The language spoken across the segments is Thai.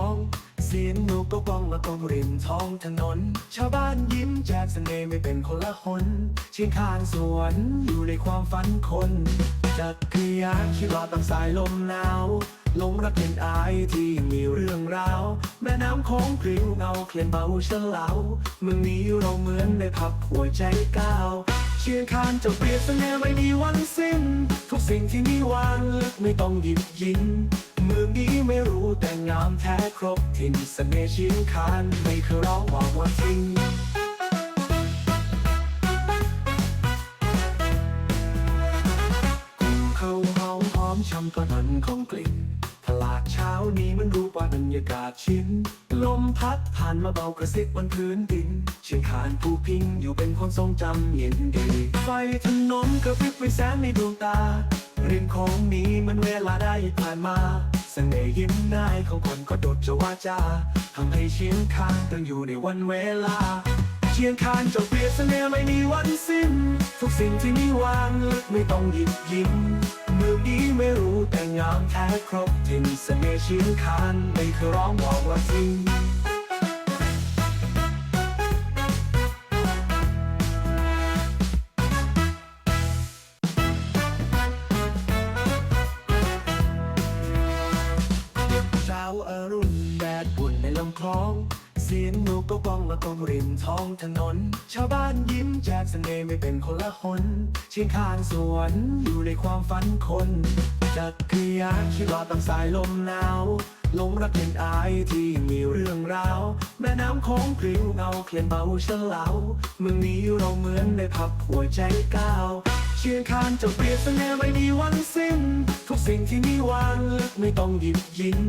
อง เสียงนกก็ก้องละกองริมท้องถนน ชาวบ้านยิ้มแจกเสน่ห์ไม่เป็นคนละหนเชียงคานสวนอยู่ในความฝันคนจักรยานขี่รอตามสายลมหนาวลงรักเป็นอายที่มีเรื่องราว แม่น้ำโค้งพริ้วเงาเคลียนเบาเฉลาเมืองนี้เราเหมือนได้พับหัวใจก้าวเชียงคานจะเปรียบเสน่ห์ไม่มีวันสิ้น ทุกสิ่งที่มีวางลึกไม่ต้องหยิบยิน เมืองนี้ไม่รู้แต่งามแท้ครบถิ่นเสน่ห์ชียงคานไม่เคยร้องว่าว่าทิ้งเขาหอมหอมช้ำตอนนั้นของกลิ่นตลาดเช้านี้มันรู้ว่าบรรยากาศชินลมพัดผ่านมาเบากระซิบบนพื้นดิน เชียงคานผู้พิงอยู่เป็นความทรงจำเย็นดีไฟถนนกระพริบไฟแสงในดวงตาริมของนี้มันเวลาได้ผ่านมา เสน่ห์ยิ้มนายของคนก็โดดจะว่าจ้าทำให้เชียงคานต้องอยู่ในวันเวลา เชียงคานจะเปรียบเสน่ห์ไม่มีวันสิ้น ทุกสิ่งที่มีวางลึกไม่ต้องหยิบยิ้มเมืองนี้ไม่รู้แต่งามแท้ครบถิ่นเสน่ห์เชียงคานไม่เคยร้องบอกว่าทิ้งำคลอง เสียงนกก็ก้องละกองริมท้องถนน ชาวบ้านยิ้มแจกเสน่ห์ไม่เป็นคนละหนเชียงคานสวนอยู่ในความฝันคนจักรยานขี่รอตามสายลมหนาวลงรักเป็นอายที่มีเรื่องราว แม่น้ำโค้งพริ้วเงาเคลียนเบาเฉลาเมืองนี้เราเหมือนได้พับหัวใจก้าวเชียงคานจะเปรียบเสน่ห์ไม่มีวันสิ้น ทุกสิ่งที่มีวางลึกไม่ต้องหยิบยิน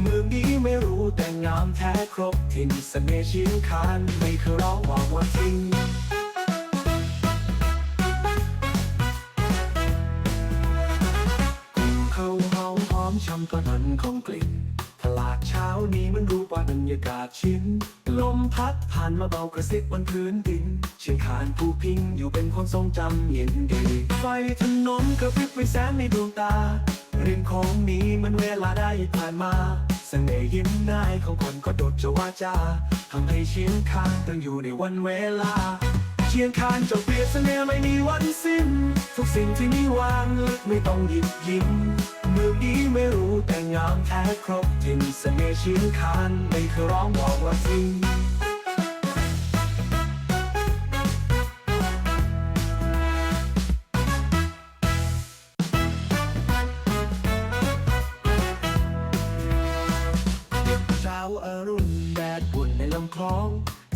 เมืองนี้ไม่รู้แต่งามแท้ครบถิ่นเสน่ห์ชียงคานไม่เคยร้องบอกว่าทิ้งเขาหอมหอมช้ำตอนนั้นของกลิ่นตลาดเช้านี้มันรู้ว่าบรรยากาศชินลมพัดผ่านมาเบากระซิบบนพื้นดิน เชียงคานผู้พิงอยู่เป็นความทรงจำเย็นดี ไฟถนนกระพริบไฟแสงในดวงตา ริมของนี้มันเวลาได้ผ่านมา เสน่ห์ยิ้มนายของคนก็โดดจะว่าจ้าทำให้เชียงคานต้องอยู่ในวันเวลา เชียงคานเจะเปรียบเสน่ห์ไม่มีวันสิ้น ทุกสิ่งที่มีวางลึกไม่ต้องหยิบยิ้มเมืองนี้ไม่รู้แต่งามแท้ครบถิ่นเสน่ห์เชียงคานไม่เคยร้องบอกว่าทิ้ง เช้าอรุณแดดบุ่นในลำคลอง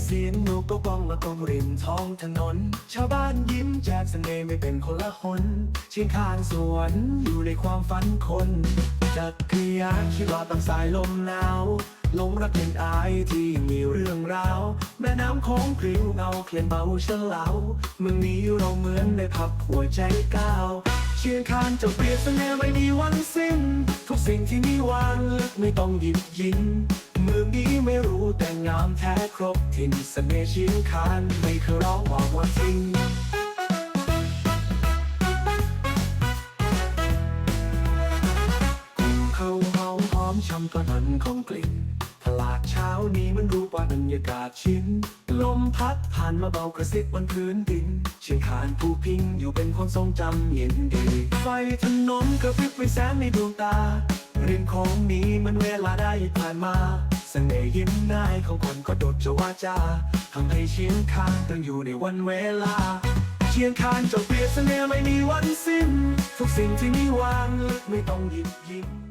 เสียงนกก็ก้องละกองริมท้องถนน ชาวบ้านยิ้มแจกเสน่ห์ไม่เป็นคนละหนเชียงคานสวนอยู่ในความฝันคนจักรยานขี่รอตามสายลมหนาวลงรักเป็นอายที่มีเรื่องราว แม่น้ำโค้งพริ้วเงาเคลียนเบาเฉลาเมืองนี้เราเหมือนได้พับหัวใจก้าวเชียงคานจะเปรียบเสน่ห์ไม่มีวันสิ้น ทุกสิ่งที่มีวางลึกไม่ต้องหยิบยินเมืองนี้ไม่รู้แต่งามแท้ครบถิ่นเสน่ห์ชียงคานไม่เคยร้องบอกว่าทิ้งเขาหอมหอมช้ำตอนนั้นของกลิ่นตลาดเช้านี้มันรู้ว่าบรรยากาศชินลมพัดผ่านมาเบากระซิบบนพื้นดิน เชียงคานผู้พิงอยู่เป็นความทรงจำเย็นดี ไฟถนนกระพริบไฟแสงในดวงตา ริมของนี้มันเวลาได้ผ่านมา สน่ห์ยิ้มนายของคนก็โดดจะว่าจ้าทำให้เชียงคานต้องอยู่ในวันเวลา เชียงคานจะเปลี่ยนเสน่ห์ไม่มีวันสิ้น ทุกสิ่งที่มีวางลึกไม่ต้องหยิบยิ้ม